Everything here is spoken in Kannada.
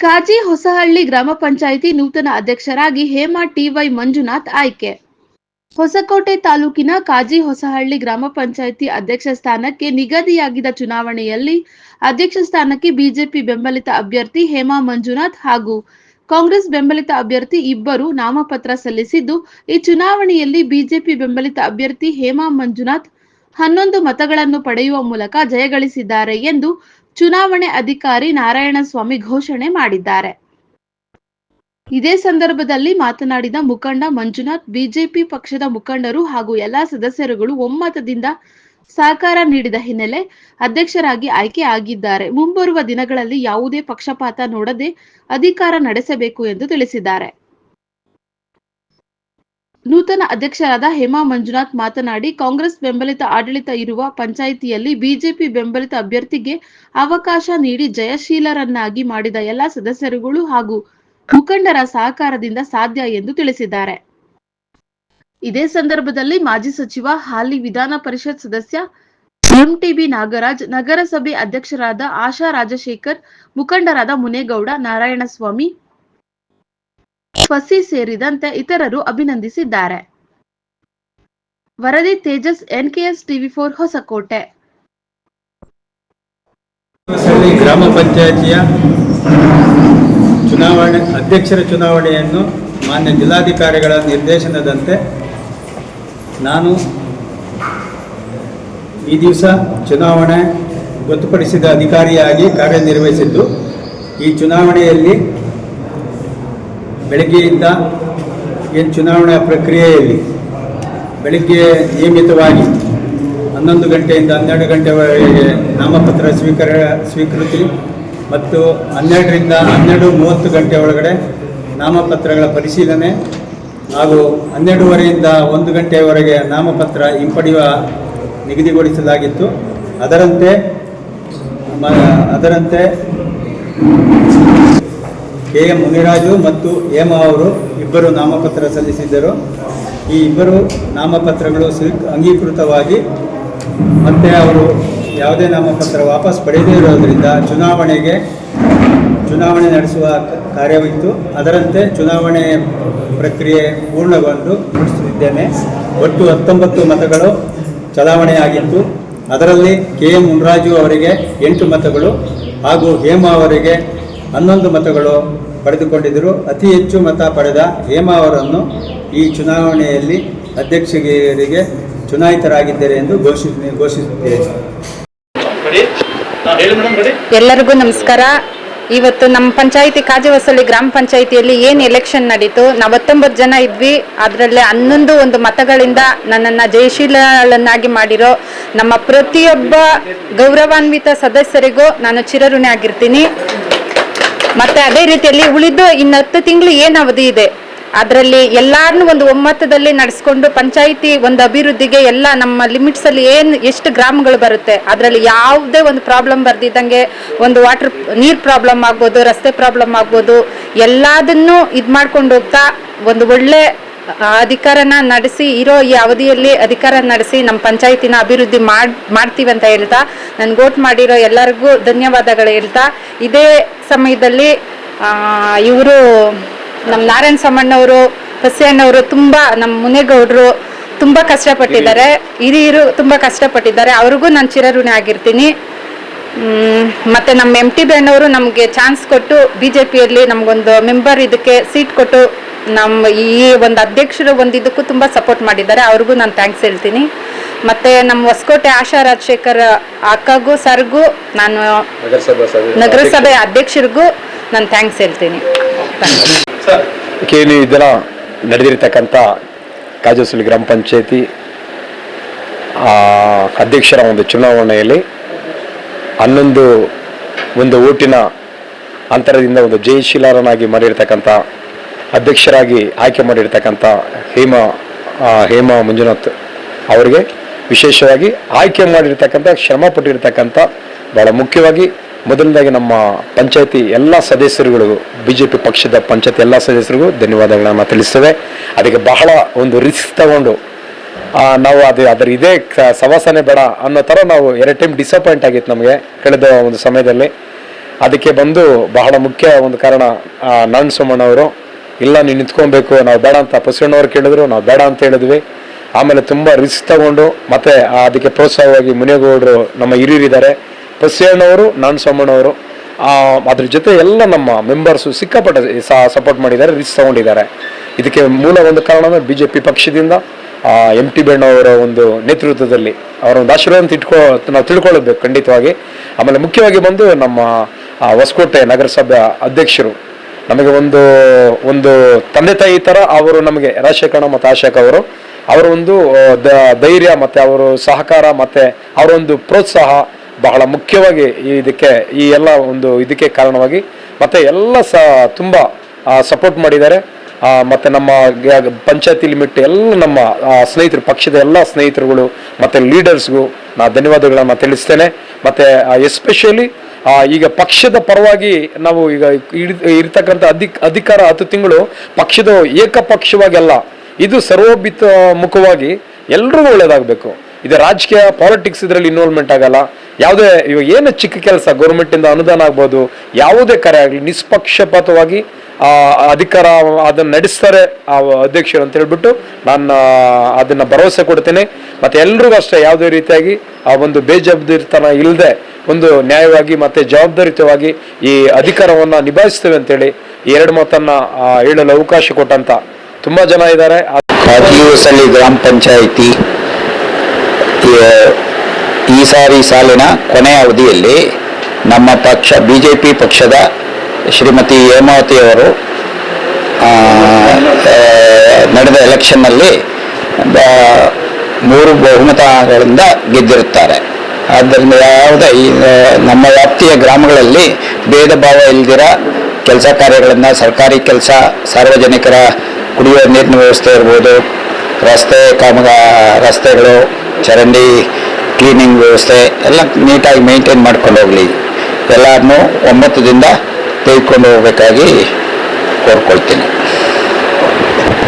ಕಾಜಿ ಹೊಸಹಳ್ಳಿ ಗ್ರಾಮ ಪಂಚಾಯಿತಿ ನೂತನ ಅಧ್ಯಕ್ಷರಾಗಿ ಹೇಮಾ ಟಿವೈ ಮಂಜುನಾಥ್ ಆಯ್ಕೆ. ಹೊಸಕೋಟೆ ತಾಲೂಕಿನ ಕಾಜಿ ಹೊಸಹಳ್ಳಿ ಗ್ರಾಮ ಪಂಚಾಯಿತಿ ಅಧ್ಯಕ್ಷ ಸ್ಥಾನಕ್ಕೆ ನಿಗದಿಯಾಗಿದ್ದ ಚುನಾವಣೆಯಲ್ಲಿ ಅಧ್ಯಕ್ಷ ಸ್ಥಾನಕ್ಕೆ ಬಿಜೆಪಿ ಬೆಂಬಲಿತ ಅಭ್ಯರ್ಥಿ ಹೇಮಾ ಮಂಜುನಾಥ್ ಹಾಗೂ ಕಾಂಗ್ರೆಸ್ ಬೆಂಬಲಿತ ಅಭ್ಯರ್ಥಿ ಇಬ್ಬರು ನಾಮಪತ್ರ ಸಲ್ಲಿಸಿದ್ದು, ಈ ಚುನಾವಣೆಯಲ್ಲಿ ಬಿಜೆಪಿ ಬೆಂಬಲಿತ ಅಭ್ಯರ್ಥಿ ಹೇಮಾ ಮಂಜುನಾಥ್ ಹನ್ನೊಂದು ಮತಗಳನ್ನು ಪಡೆಯುವ ಮೂಲಕ ಜಯಗಳಿಸಿದ್ದಾರೆ ಎಂದು ಚುನಾವಣೆ ಅಧಿಕಾರಿ ನಾರಾಯಣಸ್ವಾಮಿ ಘೋಷಣೆ ಮಾಡಿದ್ದಾರೆ. ಇದೇ ಸಂದರ್ಭದಲ್ಲಿ ಮಾತನಾಡಿದ ಮುಖಂಡ ಮಂಜುನಾಥ್, ಬಿಜೆಪಿ ಪಕ್ಷದ ಮುಖಂಡರು ಹಾಗೂ ಎಲ್ಲಾ ಸದಸ್ಯರುಗಳು ಒಮ್ಮತದಿಂದ ಸಹಕಾರ ನೀಡಿದ ಹಿನ್ನೆಲೆ ಅಧ್ಯಕ್ಷರಾಗಿ ಆಯ್ಕೆ ಆಗಿದ್ದಾರೆ. ಮುಂಬರುವ ದಿನಗಳಲ್ಲಿ ಯಾವುದೇ ಪಕ್ಷಪಾತ ನೋಡದೆ ಅಧಿಕಾರ ನಡೆಸಬೇಕು ಎಂದು ತಿಳಿಸಿದ್ದಾರೆ. ನೂತನ ಅಧ್ಯಕ್ಷರಾದ ಹೇಮಾ ಮಂಜುನಾಥ್ ಮಾತನಾಡಿ, ಕಾಂಗ್ರೆಸ್ ಬೆಂಬಲಿತ ಆಡಳಿತ ಇರುವ ಪಂಚಾಯಿತಿಯಲ್ಲಿ ಬಿಜೆಪಿ ಬೆಂಬಲಿತ ಅಭ್ಯರ್ಥಿಗೆ ಅವಕಾಶ ನೀಡಿ ಜಯಶೀಲರನ್ನಾಗಿ ಮಾಡಿದ ಎಲ್ಲ ಸದಸ್ಯರುಗಳು ಹಾಗೂ ಮುಖಂಡರ ಸಹಕಾರದಿಂದ ಸಾಧ್ಯ ಎಂದು ತಿಳಿಸಿದ್ದಾರೆ. ಇದೇ ಸಂದರ್ಭದಲ್ಲಿ ಮಾಜಿ ಸಚಿವ, ಹಾಲಿ ವಿಧಾನ ಪರಿಷತ್ ಸದಸ್ಯ ಎಂಟಿಬಿ ನಾಗರಾಜ್, ನಗರಸಭೆ ಅಧ್ಯಕ್ಷರಾದ ಆಶಾ ರಾಜಶೇಖರ್, ಮುಖಂಡರಾದ ಮುನೇಗೌಡ, ನಾರಾಯಣಸ್ವಾಮಿ ಫಸಿ ಸೇರಿದಂತೆ ಇತರರು ಅಭಿನಂದಿಸಿದ್ದಾರೆ. ವರದಿ Tejas, NKS TV four Hosakote. ಗ್ರಾಮ ಪಂಚಾಯಿತಿಯ ಚುನಾವಣೆ, ಅಧ್ಯಕ್ಷರ ಚುನಾವಣೆಯನ್ನು ಮಾನ್ಯ ಜಿಲ್ಲಾಧಿಕಾರಿಗಳ ನಿರ್ದೇಶನದಂತೆ ನಾನು ಈ ದಿವಸ ಚುನಾವಣೆ ಗೊತ್ತುಪಡಿಸಿದ ಅಧಿಕಾರಿಯಾಗಿ ಕಾರ್ಯನಿರ್ವಹಿಸಿದ್ದು, ಈ ಚುನಾವಣೆಯಲ್ಲಿ ಬೆಳಗ್ಗೆಯಿಂದ ಏನು ಚುನಾವಣಾ ಪ್ರಕ್ರಿಯೆಯಲ್ಲಿ ಬೆಳಗ್ಗೆ ನಿಯಮಿತವಾಗಿ ಹನ್ನೊಂದು ಗಂಟೆಯಿಂದ ಹನ್ನೆರಡು ಗಂಟೆವರೆಗೆ ನಾಮಪತ್ರ ಸ್ವೀಕಾರ ಸ್ವೀಕೃತಿ ಮತ್ತು ಹನ್ನೆರಡರಿಂದ ಹನ್ನೆರಡು ಮೂವತ್ತು ಗಂಟೆ ಒಳಗಡೆ ನಾಮಪತ್ರಗಳ ಪರಿಶೀಲನೆ ಹಾಗೂ ಹನ್ನೆರಡೂವರೆಯಿಂದ ಒಂದು ಗಂಟೆಯವರೆಗೆ ನಾಮಪತ್ರ ಹಿಂಪಡೆಯುವ ನಿಗದಿಗೊಳಿಸಲಾಗಿತ್ತು. ಅದರಂತೆ ಅದರಂತೆ ಕೆ ಎಂ ಮುನಿರಾಜು ಮತ್ತು ಹೇಮ ಅವರು ಇಬ್ಬರು ನಾಮಪತ್ರ ಸಲ್ಲಿಸಿದ್ದರು. ಈ ಇಬ್ಬರು ನಾಮಪತ್ರಗಳು ಸ್ವೀ ಅಂಗೀಕೃತವಾಗಿ ಮತ್ತೆ ಅವರು ಯಾವುದೇ ನಾಮಪತ್ರ ವಾಪಸ್ ಪಡೆಯದೇ ಇರೋದರಿಂದ ಚುನಾವಣೆಗೆ, ಚುನಾವಣೆ ನಡೆಸುವ ಕಾರ್ಯವಿತ್ತು. ಅದರಂತೆ ಚುನಾವಣೆ ಪ್ರಕ್ರಿಯೆ ಪೂರ್ಣಗೊಂಡು ಮುಗಿಸುತ್ತಿದ್ದೇನೆ. ಒಟ್ಟು ಹತ್ತೊಂಬತ್ತು ಮತಗಳು ಚಲಾವಣೆಯಾಗಿತ್ತು ಅದರಲ್ಲಿ ಕೆ ಎಂ ಮುನ್ರಾಜು ಅವರಿಗೆ ಎಂಟು ಮತಗಳು ಹಾಗೂ ಹೇಮ ಅವರಿಗೆ ಹನ್ನೊಂದು ಮತಗಳು ಪಡೆದುಕೊಂಡಿದ್ದರು. ಅತಿ ಹೆಚ್ಚು ಮತ ಪಡೆದ ಹೇಮಾ ಅವರನ್ನು ಈ ಚುನಾವಣೆಯಲ್ಲಿ ಅಧ್ಯಕ್ಷರಿಗೆ ಚುನಾಯಿತರಾಗಿದ್ದಾರೆ ಎಂದು ಘೋಷಿಸಿ ಘೋಷಿಸುತ್ತೇನೆ ಹೇಳಿ ಮೇಡಮ್ ರೆಡಿ ಎಲ್ಲರಿಗೂ ನಮಸ್ಕಾರ. ಇವತ್ತು ನಮ್ಮ ಪಂಚಾಯಿತಿ ಕಾಜವಸಳ್ಳಿ ಗ್ರಾಮ ಪಂಚಾಯಿತಿಯಲ್ಲಿ ಏನು ಎಲೆಕ್ಷನ್ ನಡೀತು? ನಾವು ಹತ್ತೊಂಬತ್ತು ಜನ ಇದ್ವಿ. ಅದರಲ್ಲಿ ಹನ್ನೊಂದು ಒಂದು ಮತಗಳಿಂದ ನನ್ನನ್ನು ಜಯಶೀಲಳನ್ನಾಗಿ ಮಾಡಿರೋ ನಮ್ಮ ಪ್ರತಿಯೊಬ್ಬ ಗೌರವಾನ್ವಿತ ಸದಸ್ಯರಿಗೂ ನಾನು ಚಿರಋಣಿ ಆಗಿರ್ತೀನಿ ಮತ್ತೆ ಅದೇ ರೀತಿಯಲ್ಲಿ ಉಳಿದು ಇನ್ನು ಹತ್ತು ತಿಂಗಳು ಏನು ಅವಧಿ ಇದೆ? ಅದರಲ್ಲಿ ಎಲ್ಲಾರನ್ನೂ ಒಂದು ಒಮ್ಮತದಲ್ಲಿ ನಡೆಸ್ಕೊಂಡು ಪಂಚಾಯಿತಿ ಒಂದು ಅಭಿವೃದ್ಧಿಗೆ ಎಲ್ಲ ನಮ್ಮ ಲಿಮಿಟ್ಸ್ ಅಲ್ಲಿ ಏನು ಎಷ್ಟು ಗ್ರಾಮಗಳು ಬರುತ್ತೆ, ಅದರಲ್ಲಿ ಯಾವುದೇ ಒಂದು ಪ್ರಾಬ್ಲಮ್ ಬರ್ದಿದ್ದಂಗೆ ಒಂದು ವಾಟರ್ ನೀರ್ ಪ್ರಾಬ್ಲಮ್ ಆಗ್ಬೋದು, ರಸ್ತೆ ಪ್ರಾಬ್ಲಮ್ ಆಗ್ಬೋದು, ಎಲ್ಲದನ್ನು ಇದು ಮಾಡ್ಕೊಂಡು ಹೋಗ್ತಾ ಒಂದು ಒಳ್ಳೆ ಅಧಿಕಾರನ ನಡೆಸಿ, ಇರೋ ಈ ಅವಧಿಯಲ್ಲಿ ಅಧಿಕಾರ ನಡೆಸಿ ನಮ್ಮ ಪಂಚಾಯತಿನ ಅಭಿವೃದ್ಧಿ ಮಾಡ್, ಮಾಡ್ತೀವಿ ಅಂತ ಹೇಳ್ತಾ ನನ್ಗೆ ಓಟ್ ಮಾಡಿರೋ ಎಲ್ಲರಿಗೂ ಧನ್ಯವಾದಗಳು ಹೇಳ್ತಾ, ಇದೇ ಸಮಯದಲ್ಲಿ ಇವರು ನಮ್ಮ ನಾರಾಯಣ ಸಮ್ಮಣ್ಣವರು ಹಸಿಯಣ್ಣವರು ತುಂಬ ನಮ್ಮ ಮುನೇಗೌಡರು ತುಂಬ ಕಷ್ಟಪಟ್ಟಿದ್ದಾರೆ. ಹಿರಿಯರು ತುಂಬ ಕಷ್ಟಪಟ್ಟಿದ್ದಾರೆ. ಅವ್ರಿಗೂ ನಾನು ಚಿರಋಣಿ ಆಗಿರ್ತೀನಿ. ಮತ್ತೆ ನಮ್ಮ ಎಂ ಟಿ ಬೇಣ್ಣವರು ನಮಗೆ ಚಾನ್ಸ್ ಕೊಟ್ಟು ಬಿ ಜೆ ಪಿಯಲ್ಲಿ ನಮಗೊಂದು ಮೆಂಬರ್ ಇದಕ್ಕೆ ಸೀಟ್ ಕೊಟ್ಟು ನಮ್ಮ ಈ ಒಂದು ಅಧ್ಯಕ್ಷರು ಒಂದಿದ್ದಕ್ಕೂ ತುಂಬ ಸಪೋರ್ಟ್ ಮಾಡಿದ್ದಾರೆ. ಅವ್ರಿಗೂ ನಾನು ಥ್ಯಾಂಕ್ಸ್ ಹೇಳ್ತೀನಿ. ಮತ್ತೆ ನಮ್ಮ ಹೊಸಕೋಟೆ ಆಶಾ ರಾಜಶೇಖರ್ ಅಕ್ಕಗೂ ಸರ್ಗೂ ನಾನು ನಗರಸಭೆ ಅಧ್ಯಕ್ಷರಿಗೂ ನಾನು ಥ್ಯಾಂಕ್ಸ್ ಹೇಳ್ತೀನಿ. ಸರ್ ಕೇಳಿ ಇದರ ನಡೆದಿರ್ತಕ್ಕಂಥ ಕಾಜಸುಲಿ ಗ್ರಾಮ ಪಂಚಾಯತಿ ಅಧ್ಯಕ್ಷರ ಒಂದು ಚುನಾವಣೆಯಲ್ಲಿ ಹನ್ನೊಂದು ಒಂದು ಓಟಿನ ಅಂತರದಿಂದ ಒಂದು ಜಯಶೀಲರನಾಗಿ ಮಾಡಿರ್ತಕ್ಕಂಥ ಅಧ್ಯಕ್ಷರಾಗಿ ಆಯ್ಕೆ ಮಾಡಿರ್ತಕ್ಕಂಥ ಹೇಮಾ ಹೇಮ ಮಂಜುನಾಥ್ ಅವರಿಗೆ ವಿಶೇಷವಾಗಿ ಆಯ್ಕೆ ಮಾಡಿರ್ತಕ್ಕಂಥ, ಶ್ರಮ ಪಟ್ಟಿರ್ತಕ್ಕಂಥ, ಬಹಳ ಮುಖ್ಯವಾಗಿ ಮೊದಲನೇದಾಗಿ ನಮ್ಮ ಪಂಚಾಯತಿ ಎಲ್ಲ ಸದಸ್ಯರುಗಳಿಗೂ ಬಿ ಜೆ ಪಿ ಪಕ್ಷದ ಪಂಚಾಯತಿ ಎಲ್ಲ ಸದಸ್ಯರಿಗೂ ಧನ್ಯವಾದಗಳನ್ನು ತಿಳಿಸ್ತೇವೆ. ಅದಕ್ಕೆ ಬಹಳ ಒಂದು ರಿಸ್ಕ್ ತಗೊಂಡು ನಾವು ಅದು, ಅದರ ಇದೇ ಸವಾಸನೆ ಬೇಡ ಅನ್ನೋ ಥರ ನಾವು ಎರಡು ಟೈಮ್ ಡಿಸಪಾಯಿಂಟ್ ಆಗಿತ್ತು ನಮಗೆ ಕಳೆದ ಒಂದು ಸಮಯದಲ್ಲಿ. ಅದಕ್ಕೆ ಬಂದು ಬಹಳ ಮುಖ್ಯ ಒಂದು ಕಾರಣ ನಾನ್ ಸೋಮಣ್ಣವರು ಇಲ್ಲ ನೀವು ನಿಂತ್ಕೊಬೇಕು ನಾವು ಬೇಡ ಅಂತ ಪಸಣ್ಣವ್ರು ಕೇಳಿದ್ರು ನಾವು ಬೇಡ ಅಂತ ಹೇಳಿದ್ವಿ. ಆಮೇಲೆ ತುಂಬ ರಿಸ್ಕ್ ತಗೊಂಡು ಮತ್ತೆ ಅದಕ್ಕೆ ಪ್ರೋತ್ಸಾಹವಾಗಿ ಮುನಿಯಗೌಡರು ನಮ್ಮ ಹಿರಿಯರಿದ್ದಾರೆ. ಪಸಣ್ಣವರು ಸೋಮಣ್ಣವರು ಆ, ಅದ್ರ ಜೊತೆ ಎಲ್ಲ ನಮ್ಮ ಮೆಂಬರ್ಸು ಸಿಕ್ಕಾಪಟ್ಟೆ ಸಪೋರ್ಟ್ ಮಾಡಿದ್ದಾರೆ ರಿಸ್ಕ್ ತಗೊಂಡಿದ್ದಾರೆ. ಇದಕ್ಕೆ ಮೂಲ ಒಂದು ಕಾರಣ ಬಿ ಜೆ ಪಿ ಪಕ್ಷದಿಂದ ಎಂ ಟಿ ಬೇಣ್ಣವರ ಒಂದು ನೇತೃತ್ವದಲ್ಲಿ ಅವರ ಒಂದು ಆಶೀರ್ವಾದ ಇಟ್ಕೊ ನಾವು ತಿಳ್ಕೊಳ್ಬೇಕು ಖಂಡಿತವಾಗಿ. ಆಮೇಲೆ ಮುಖ್ಯವಾಗಿ ಬಂದು ನಮ್ಮ ಹೊಸಕೋಟೆ ನಗರಸಭೆ ಅಧ್ಯಕ್ಷರು ನಮಗೆ ಒಂದು ಒಂದು ತಂದೆ ತಾಯಿ ಥರ ಅವರು ನಮಗೆ ರಾಜಶೇಖರಣ ಮತ್ತು ಆಶಾಕ್ ಅವರು, ಅವರ ಒಂದು ಧೈರ್ಯ ಮತ್ತು ಅವರು ಸಹಕಾರ ಮತ್ತು ಅವರ ಒಂದು ಪ್ರೋತ್ಸಾಹ ಬಹಳ ಮುಖ್ಯವಾಗಿ ಈ ಇದಕ್ಕೆ, ಈ ಎಲ್ಲ ಒಂದು ಇದಕ್ಕೆ ಕಾರಣವಾಗಿ ಮತ್ತು ಎಲ್ಲ ಸಹ ತುಂಬ ಸಪೋರ್ಟ್ ಮಾಡಿದ್ದಾರೆ. ಮತ್ತು ನಮ್ಮ ಪಂಚಾಯತಿ ಲಿಮಿಟ್ ಎಲ್ಲ ನಮ್ಮ ಸ್ನೇಹಿತರು, ಪಕ್ಷದ ಎಲ್ಲ ಸ್ನೇಹಿತರುಗಳು ಮತ್ತೆ ಲೀಡರ್ಸ್ಗೂ ನಾ ಧನ್ಯವಾದಗಳನ್ನು ತಿಳಿಸ್ತೇನೆ. ಮತ್ತೆ ಎಸ್ಪೆಷಲಿ ಈಗ ಪಕ್ಷದ ಪರವಾಗಿ ನಾವು ಈಗ ಇರ್ತಕ್ಕಂಥ ಅಧಿಕ, ಅಧಿಕಾರ ಹತ್ತು ತಿಂಗಳು ಪಕ್ಷದ ಏಕಪಕ್ಷವಾಗಿ ಅಲ್ಲ. ಇದು ಸರ್ವೋಭಿತ ಮುಖವಾಗಿ ಎಲ್ರಿಗೂ ಒಳ್ಳೇದಾಗಬೇಕು. ಇದು ರಾಜಕೀಯ ಪಾಲಿಟಿಕ್ಸ್ ಇದರಲ್ಲಿ ಇನ್ವಾಲ್ವ್ಮೆಂಟ್ ಆಗಲ್ಲ. ಯಾವುದೇ ಇವಾಗ ಏನು ಚಿಕ್ಕ ಕೆಲಸ ಗೌರ್ಮೆಂಟಿಂದ ಅನುದಾನ ಆಗ್ಬೋದು ಯಾವುದೇ ಕರೆ ಆಗಲಿ ನಿಷ್ಪಕ್ಷಪಾತವಾಗಿ ಆ, ಅಧಿಕಾರ ಅದನ್ನು ನಡೆಸ್ತಾರೆ ಆ ಅಧ್ಯಕ್ಷರು ಅಂತ ಹೇಳ್ಬಿಟ್ಟು ನಾನು ಅದನ್ನು ಭರವಸೆ ಕೊಡ್ತೇನೆ. ಮತ್ತೆ ಎಲ್ರಿಗೂ ಅಷ್ಟೇ ಯಾವುದೇ ರೀತಿಯಾಗಿ ಆ ಒಂದು ಬೇಜವಾಬ್ದಾರಿತನ ಇಲ್ಲದೆ ಒಂದು ನ್ಯಾಯವಾಗಿ ಮತ್ತೆ ಜವಾಬ್ದಾರಿತವಾಗಿ ಈ ಅಧಿಕಾರವನ್ನು ನಿಭಾಯಿಸ್ತೇವೆ ಅಂತೇಳಿ ಈ ಎರಡು ಮಾತನ್ನು ಹೇಳಲು ಅವಕಾಶ ಕೊಟ್ಟಂತ. ತುಂಬ ಜನ ಇದ್ದಾರೆ. ಗ್ರಾಮ ಪಂಚಾಯಿತಿ ಈ ಸಾರಿ ಸಾಲಿನ ಕೊನೆಯ ಅವಧಿಯಲ್ಲಿ ನಮ್ಮ ಪಕ್ಷ ಬಿ ಜೆ ಪಿ ಪಕ್ಷದ ಶ್ರೀಮತಿ ಹೇಮಾವತಿಯವರು ನಡೆದ ಎಲೆಕ್ಷನ್ನಲ್ಲಿ ಮೂರು ಬಹುಮತಗಳಿಂದ ಗೆದ್ದಿರುತ್ತಾರೆ. ಆದ್ದರಿಂದ ಯಾವುದೇ ಈ, ನಮ್ಮ ವ್ಯಾಪ್ತಿಯ ಗ್ರಾಮಗಳಲ್ಲಿ ಭೇದ ಭಾವ ಇಲ್ದಿರ ಕೆಲಸ ಕಾರ್ಯಗಳನ್ನು ಸರ್ಕಾರಿ ಕೆಲಸ ಸಾರ್ವಜನಿಕರ ಕುಡಿಯುವ ನೀರಿನ ವ್ಯವಸ್ಥೆ ಇರ್ಬೋದು ರಸ್ತೆ ಕಾಮಗ ರಸ್ತೆಗಳು ಚರಂಡಿ ಕ್ಲೀನಿಂಗ್ ವ್ಯವಸ್ಥೆ ಎಲ್ಲ ನೀಟಾಗಿ ಮೇಂಟೈನ್ ಮಾಡ್ಕೊಂಡು ಹೋಗಲಿ. ಎಲ್ಲರನ್ನೂ ಒಮ್ಮತದಿಂದ ತೆಗೆದುಕೊಂಡು ಹೋಗಬೇಕಾಗಿ ಕೋರ್ಕೊಳ್ತೀನಿ.